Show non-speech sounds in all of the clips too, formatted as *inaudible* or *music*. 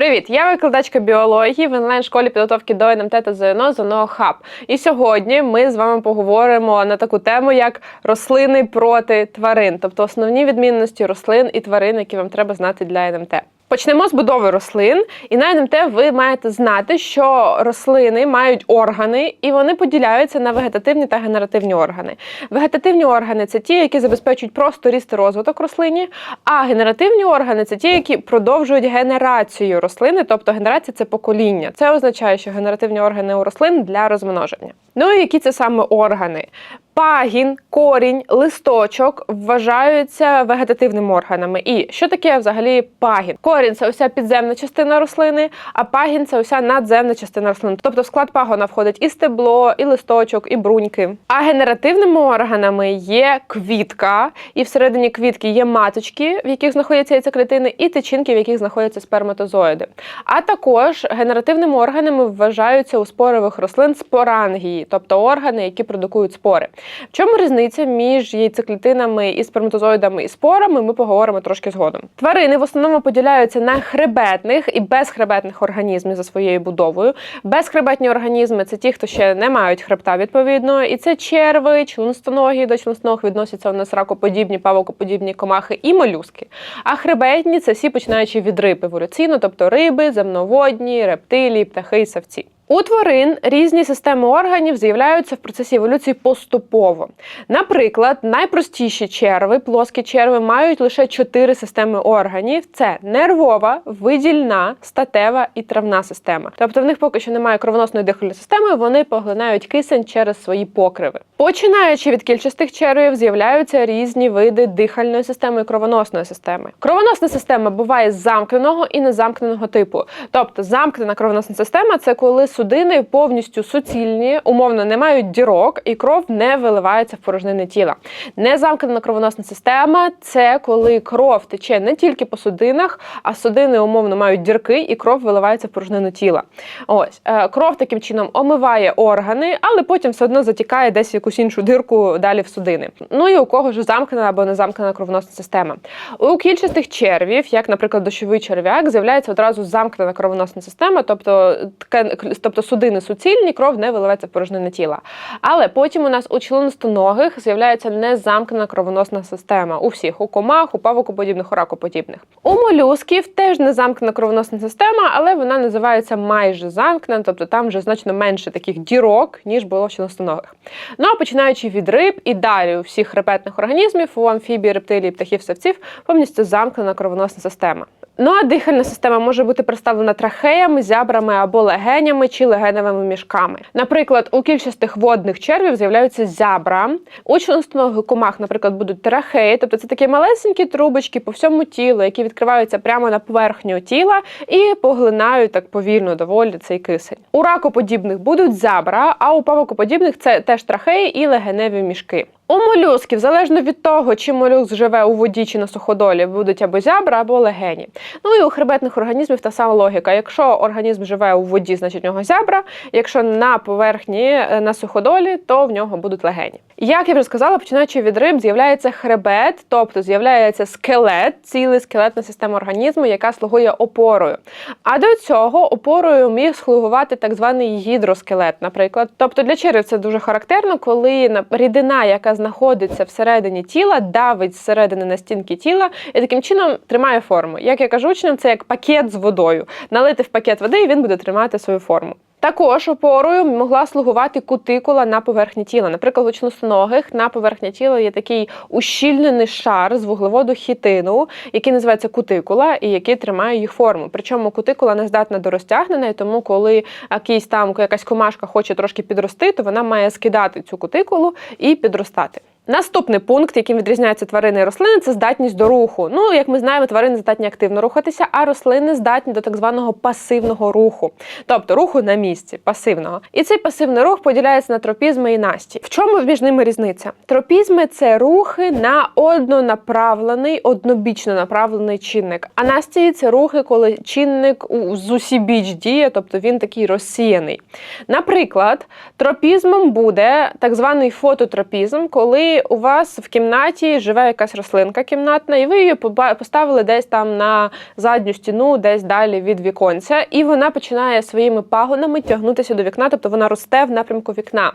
Привіт! Я викладачка біології в онлайн-школі підготовки до НМТ та ЗНО ЗНО Хаб. І сьогодні ми з вами поговоримо на таку тему, як рослини проти тварин, тобто основні відмінності рослин і тварин, які вам треба знати для НМТ. Почнемо з будови рослин, і на НМТ ви маєте знати, що рослини мають органи, і вони поділяються на вегетативні та генеративні органи. Вегетативні органи це ті, які забезпечують просто ріст і розвиток рослині, а генеративні органи це ті, які продовжують генерацію рослини, тобто генерація це покоління. Це означає, що генеративні органи у рослин для розмноження. Ну і які це саме органи? Пагін, корінь, листочок вважаються вегетативними органами. І що таке взагалі пагін? Корінь це уся підземна частина рослини, а пагін це уся надземна частина рослини. Тобто в склад пагона входить і стебло, і листочок, і бруньки. А генеративними органами є квітка, і всередині квітки є маточки, в яких знаходяться яйцеклітини, і тичинки, в яких знаходяться сперматозоїди. А також генеративними органами вважаються у спорових рослин спорангії, тобто органи, які продукують спори. В чому різниця між яйцеклітинами і сперматозоїдами і спорами? Ми поговоримо трошки згодом. Тварини в основному поділяються на хребетних і безхребетних організмів за своєю будовою. Безхребетні організми це ті, хто ще не мають хребта відповідно, і це черви, членстоногі до членстоног відносяться у нас ракоподібні, павокоподібні комахи і молюски. А хребетні це всі починаючи від риб еволюційно, тобто риби, земноводні, рептилії, птахи і савці. У тварин різні системи органів з'являються в процесі еволюції поступово. Наприклад, найпростіші черви, плоскі черви, мають лише чотири системи органів: це нервова, видільна, статева і травна система. Тобто в них поки що немає кровоносної дихальної системи, вони поглинають кисень через свої покриви. Починаючи від кільчастих червів, з'являються різні види дихальної системи і кровоносної системи. Кровоносна система буває замкненого і незамкненого типу. Тобто замкнена кровоносна система це коли судини повністю суцільні, умовно не мають дірок, і кров не виливається в порожнини тіла. Незамкнена кровоносна система це коли кров тече не тільки по судинах, а судини умовно мають дірки, і кров виливається в порожнину тіла. Ось е, кров таким чином омиває органи, але потім все одно затікає десь в якусь іншу дирку далі в судини. Ну і у кого ж замкнена або незамкнена кровоносна система. У кільчастих червів, як, наприклад, дощовий черв'як, з'являється одразу замкнена кровоносна система, тобто ткен, тобто судини суцільні, кров не виливається в порожнини тіла. Але потім у нас у членистоногих з'являється незамкнена кровоносна система. У всіх, у комах, у павукоподібних, у ракоподібних. У молюсків теж незамкнена кровоносна система, але вона називається майже замкнена, тобто там вже значно менше таких дірок, ніж було в членистоногих. Ну а починаючи від риб і далі у всіх хребетних організмів, у амфібій, рептилій, птахів, савців, повністю замкнена кровоносна система. Ну а дихальна система може бути представлена трахеями, зябрами або легенями чи легеневими мішками. Наприклад, у кільчастих водних червів з'являються зябра. У членистоногих комах, наприклад, будуть трахеї, тобто це такі малесенькі трубочки по всьому тілу, які відкриваються прямо на поверхню тіла і поглинають так повільно доволі цей кисень. У ракоподібних будуть зябра, а у павокоподібних це теж трахеї і легеневі мішки. У молюсків, залежно від того, чи молюск живе у воді чи на суходолі, будуть або зябра, або легені. Ну і у хребетних організмів та сама логіка. Якщо організм живе у воді, значить в нього зябра. Якщо на поверхні е, на суходолі, то в нього будуть легені. Як я вже сказала, починаючи від риб, з'являється хребет, тобто з'являється скелет, цілий скелетна система організму, яка слугує опорою. А до цього опорою міг слугувати так званий гідроскелет, наприклад. Тобто для червів це дуже характерно, коли рідина, яка знаходиться всередині тіла, давить зсередини на стінки тіла і таким чином тримає форму. Як я кажу учням, це як пакет з водою. Налити в пакет води, і він буде тримати свою форму. Також опорою могла слугувати кутикула на поверхні тіла. Наприклад, у членистоногих на поверхні тіла є такий ущільнений шар з вуглеводу хітину, який називається кутикула, і який тримає їх форму. Причому кутикула не здатна до розтягнення, і тому, коли якийсь там якась комашка хоче трошки підрости, то вона має скидати цю кутикулу і підростати. Наступний пункт, яким відрізняються тварини і рослини, це здатність до руху. Ну, як ми знаємо, тварини здатні активно рухатися, а рослини здатні до так званого пасивного руху, тобто руху на місці, пасивного. І цей пасивний рух поділяється на тропізми і насті. В чому між ними різниця? Тропізми це рухи на однонаправлений, однобічно направлений чинник. А настії це рухи, коли чинник з усібіч діє, тобто він такий розсіяний. Наприклад, тропізмом буде так званий фототропізм, коли у вас в кімнаті живе якась рослинка кімнатна, і ви її поставили десь там на задню стіну, десь далі від віконця, і вона починає своїми пагонами тягнутися до вікна, тобто вона росте в напрямку вікна.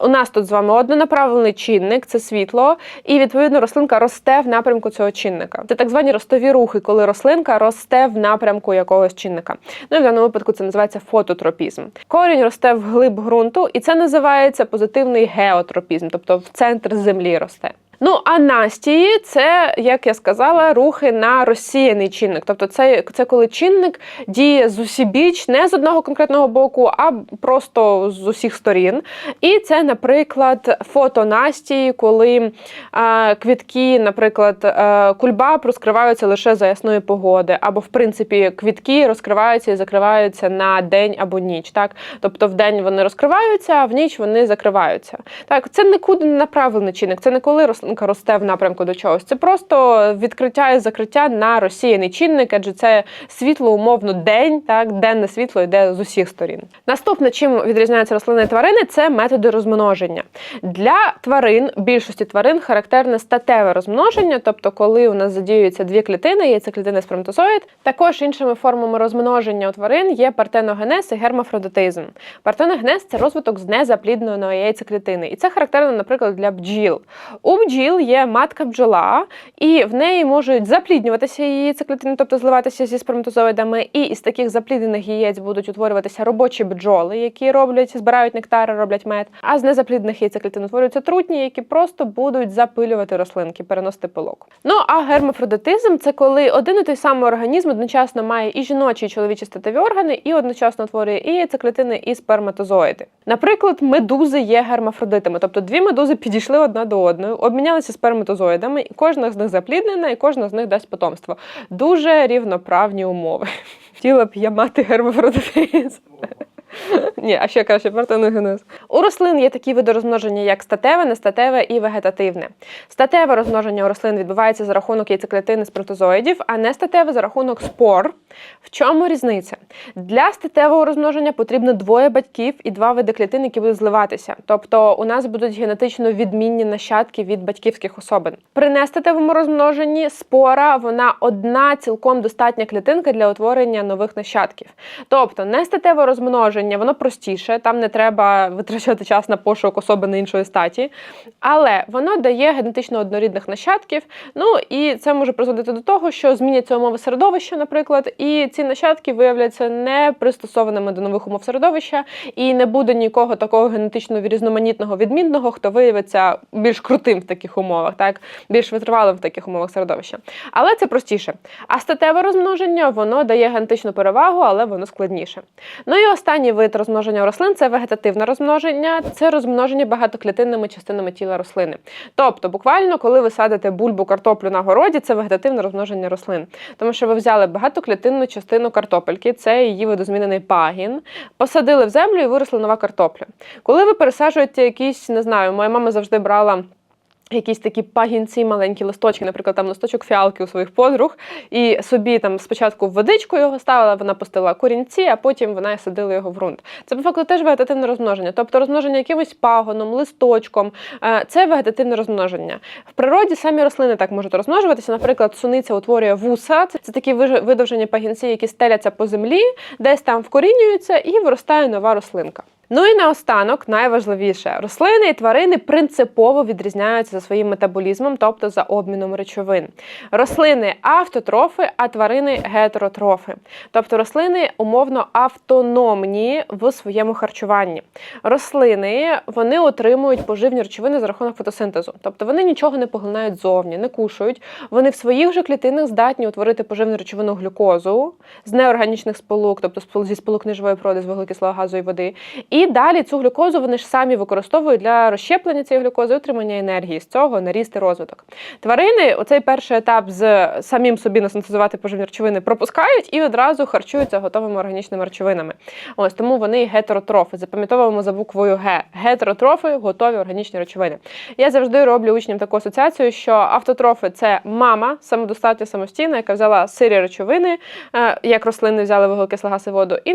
У нас тут з вами однонаправлений чинник, це світло, і відповідно рослинка росте в напрямку цього чинника. Це так звані ростові рухи, коли рослинка росте в напрямку якогось чинника. Ну і в даному випадку це називається фототропізм. Корінь росте в глиб ґрунту, і це називається позитивний геотропізм, тобто в центр землі росте. Ну, а настії це, як я сказала, рухи на розсіяний чинник. Тобто, це, це коли чинник діє з усібіч, не з одного конкретного боку, а просто з усіх сторін. І це, наприклад, фотонастії, коли е, квітки, наприклад, е, кульбаб розкриваються лише за ясної погоди, або, в принципі, квітки розкриваються і закриваються на день або ніч. Так? Тобто, в день вони розкриваються, а в ніч вони закриваються. Так, це нікуди не направлений чинник, це не коли рослинка росте в напрямку до чогось. Це просто відкриття і закриття на розсіяний чинник, адже це світло, умовно, день, так, денне світло йде з усіх сторін. Наступне, чим відрізняються рослини і тварини, це методи розмноження. Для тварин, більшості тварин, характерне статеве розмноження, тобто, коли у нас задіюються дві клітини, яйцеклітини сперматозоїд. Також іншими формами розмноження у тварин є партеногенез і гермафродитизм. Партеногенез це розвиток з незаплідненої яйцеклітини. І це характерно, наприклад, для бджіл. У бджіл є матка бджола, і в неї можуть запліднюватися її яйцеклітини, тобто зливатися зі сперматозоїдами. І із таких запліднених яєць будуть утворюватися робочі бджоли, які роблять, збирають нектари, роблять мед. А з незапліднених яйцеклітин утворюються трутні, які просто будуть запилювати рослинки, переносити пилок. Ну а гермафродитизм це коли один і той самий організм одночасно має і жіночі, і чоловічі статеві органи, і одночасно утворює і яйцеклітини, і сперматозоїди. Наприклад, медузи є гермафродитами, тобто дві медузи підійшли одна до одної, обмінялися сперматозоїдами, і кожна з них запліднена, і кожна з них дасть потомство. Дуже рівноправні умови. *laughs* Хотіла б я мати гермафродитизм. Ні, а ще краще партеногенез. У рослин є такі види розмноження, як статеве, нестатеве і вегетативне. Статеве розмноження у рослин відбувається за рахунок яйцеклітини сперматозоїдів, а нестатеве за рахунок спор. В чому різниця? Для статевого розмноження потрібно двоє батьків і два види клітин, які будуть зливатися. Тобто у нас будуть генетично відмінні нащадки від батьківських особин. При нестатевому розмноженні спора вона одна цілком достатня клітинка для утворення нових нащадків. Тобто нестатеве розмноження воно простіше, там не треба витрачати час на пошук особини іншої статі, але воно дає генетично однорідних нащадків. Ну і це може призводити до того, що зміняться умови середовища, наприклад, і ці нащадки виявляться не пристосованими до нових умов середовища, і не буде нікого такого генетично різноманітного відмінного, хто виявиться більш крутим в таких умовах, так більш витривалим в таких умовах середовища. Але це простіше. А статеве розмноження воно дає генетичну перевагу, але воно складніше. Ну і останній вид розмноження рослин це вегетативне розмноження, це розмноження багатоклітинними частинами тіла рослини. Тобто, буквально, коли ви садите бульбу картоплю на городі, це вегетативне розмноження рослин. Тому що ви взяли багатоклітинну частину картопельки, це її видозмінений пагін, посадили в землю і виросла нова картопля. Коли ви пересаджуєте якісь, не знаю, моя мама завжди брала. Якісь такі пагінці, маленькі листочки, наприклад, там листочок фіалки у своїх подруг, і собі там спочатку водичку його ставила, вона пустила корінці, а потім вона садила його в ґрунт. Це по факту теж вегетативне розмноження, тобто розмноження якимось пагоном, листочком. е, Це вегетативне розмноження. В природі самі рослини так можуть розмножуватися. Наприклад, суниця утворює вуса. Це, такі видовжені пагінці, які стеляться по землі, десь там вкорінюються і виростає нова рослинка. Ну і наостанок, найважливіше, рослини і тварини принципово відрізняються за своїм метаболізмом, тобто за обміном речовин. Рослини автотрофи, а тварини гетеротрофи. Тобто рослини умовно автономні в своєму харчуванні. Рослини вони отримують поживні речовини за рахунок фотосинтезу. Тобто вони нічого не поглинають зовні, не кушають. Вони в своїх же клітинах здатні утворити поживну речовину глюкозу з неорганічних сполук, тобто зі сполук неживої природи, з вуглекислого газу і води. І далі цю глюкозу вони ж самі використовують для розщеплення цієї глюкози, отримання енергії з цього наріст і розвиток. Тварини оцей перший етап з самим собі насинтезувати поживні речовини пропускають і одразу харчуються готовими органічними речовинами. Ось тому вони гетеротрофи. Запам'ятовуємо за буквою Г. Гетеротрофи готові органічні речовини. Я завжди роблю учням таку асоціацію, що автотрофи це мама, самодостатня самостійна, яка взяла сирі речовини, е, як рослини взяли вуглекислий газ і воду, і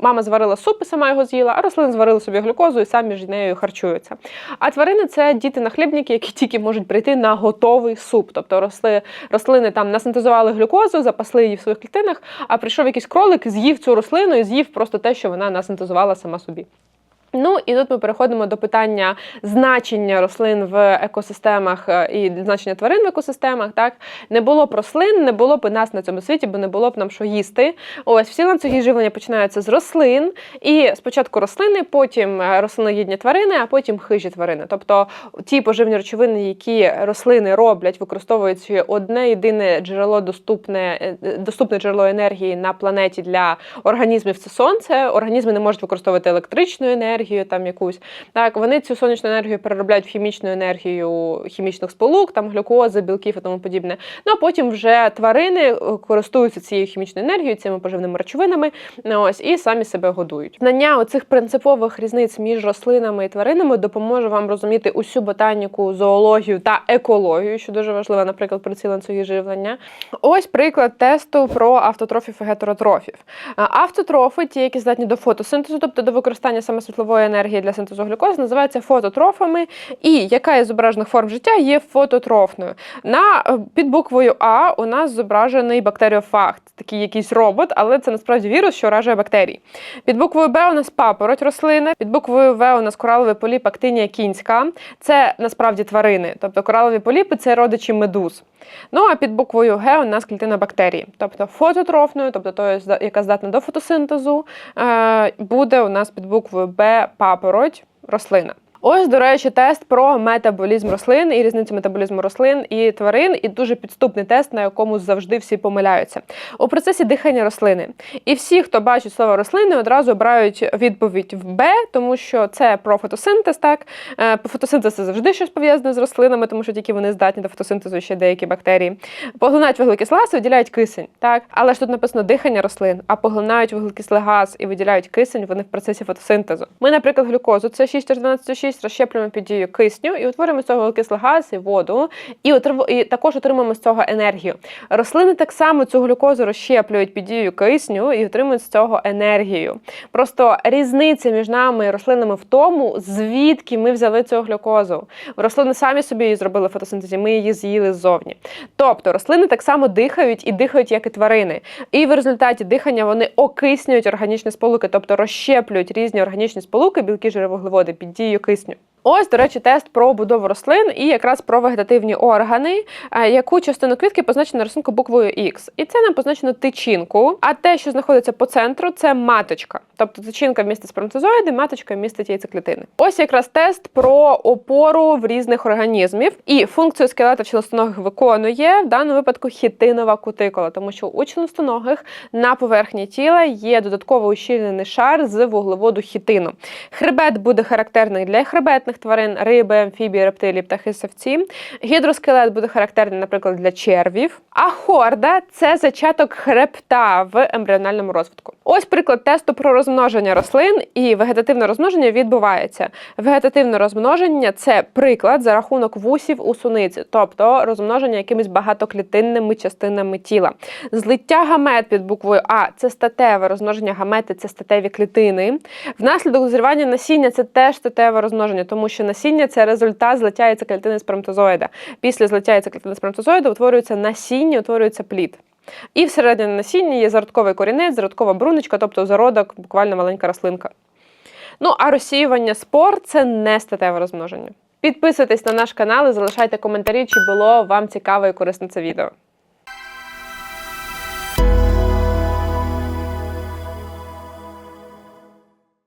мама зварила суп і сама його з'їла, а рослин, зварили собі глюкозу і самі ж нею харчуються. А тварини це діти-нахлібники, які тільки можуть прийти на готовий суп. Тобто росли, рослини там насинтезували глюкозу, запасли її в своїх клітинах, а прийшов якийсь кролик, з'їв цю рослину і з'їв просто те, що вона насинтезувала сама собі. Ну і тут ми переходимо до питання значення рослин в екосистемах е, і значення тварин в екосистемах. Так не було б рослин, не було б нас на цьому світі, бо не було б нам що їсти. Ось всі ланцюги живлення починаються з рослин, і спочатку рослини, потім е, рослиноїдні тварини, а потім хижі тварини. Тобто ті поживні речовини, які рослини роблять, використовуючи одне єдине джерело доступне, е, доступне джерело енергії на планеті для організмів. Це сонце. Організми не можуть використовувати електричну енергію там якусь. Так, вони цю сонячну енергію переробляють в хімічну енергію хімічних сполук, там глюкози, білків і тому подібне. Ну а потім вже тварини е, користуються цією хімічною енергією, цими поживними речовинами. ну, Ось і самі себе годують. Знання оцих принципових різниць між рослинами і тваринами допоможе вам розуміти усю ботаніку, зоологію та екологію, що дуже важливо, наприклад, про ці ланцюги живлення. Ось приклад тесту про автотрофів і гетеротрофів. Автотрофи, ті, які здатні до фотосинтезу, тобто до використання саме світлової енергії для синтезу глюкози, називаються фототрофами, і яка із зображених форм життя є фототрофною. На е, під буквою А у нас зображений бактеріофаг, такий якийсь робот, але це насправді вірус, що уражує бактерії. Під буквою Б у нас папороть рослини, під буквою В у нас кораловий поліп актинія кінська. Це насправді тварини, тобто коралові поліпи це родичі медуз. Ну а під буквою Г у нас клітина бактерії, тобто фототрофною, тобто тою, яка здатна до фотосинтезу, е, буде у нас під буквою Б папороть рослина. Ось, до речі, тест про метаболізм рослин і різницю метаболізму рослин і тварин, і дуже підступний тест, на якому завжди всі помиляються. У процесі дихання рослини. І всі, хто бачить слово рослини, одразу обирають відповідь в Б, тому що це про фотосинтез. Так Е, фотосинтез це завжди щось пов'язане з рослинами, тому що тільки вони здатні до фотосинтезу ще деякі бактерії. Поглинають вуглекислий виділяють кисень. Так, але ж тут написано дихання рослин, а поглинають вуглекислий газ і виділяють кисень. Вони в процесі фотосинтезу. Ми, наприклад, глюкозу це 6 12 6 розщеплюємо під дією кисню і утворюємо з цього вуглекислий газ і воду, і, отрив... і також отримуємо з цього енергію. Рослини так само цю глюкозу розщеплюють під дією кисню і отримують з цього енергію. Просто різниця між нами і рослинами в тому, звідки ми взяли цю глюкозу. Рослини самі собі її зробили фотосинтезі, ми її з'їли ззовні. Тобто рослини так само дихають і дихають, як і тварини. І в результаті дихання вони окиснюють органічні сполуки, тобто розщеплюють різні органічні сполуки, білки, жири, вуглеводи під дією кисню. пісню. Ось, до речі, тест про будову рослин і якраз про вегетативні органи, е, яку частину квітки позначено на рисунку буквою X. І це нам позначено тичинку. А те, що знаходиться по центру, це маточка. Тобто тичинка містить сперматозоїди, маточка містить яйцеклітини. Ось якраз тест про опору в різних організмів. І функцію скелета в членостоногих виконує в даному випадку хітинова кутикула, тому що у членостоногих на поверхні тіла є додатково ущільнений шар з вуглеводу хітину. Хребет буде характерний для хребетних тварин, риби, амфібії, рептилії, птахи, савці. Гідроскелет буде характерний, наприклад, для червів. А хорда це зачаток хребта в ембріональному розвитку. Ось приклад тесту про розмноження рослин і вегетативне розмноження відбувається. Вегетативне розмноження це приклад за рахунок вусів у суниці, тобто розмноження якимись багатоклітинними частинами тіла. Злиття гамет під буквою А це статеве розмноження гамети, це статеві клітини. Внаслідок дозрівання насіння це теж статеве розмноження, тому що насіння це результат злиття яйцеклітини сперматозоїда. Після злиття яйцеклітини сперматозоїда утворюється насіння, утворюється плід. І всередині насіння є зародковий корінець, зародкова бруничка, тобто зародок, буквально маленька рослинка. Ну, а розсіювання спор це не статеве розмноження. Підписуйтесь на наш канал і залишайте коментарі, чи було вам цікаве і корисне це відео.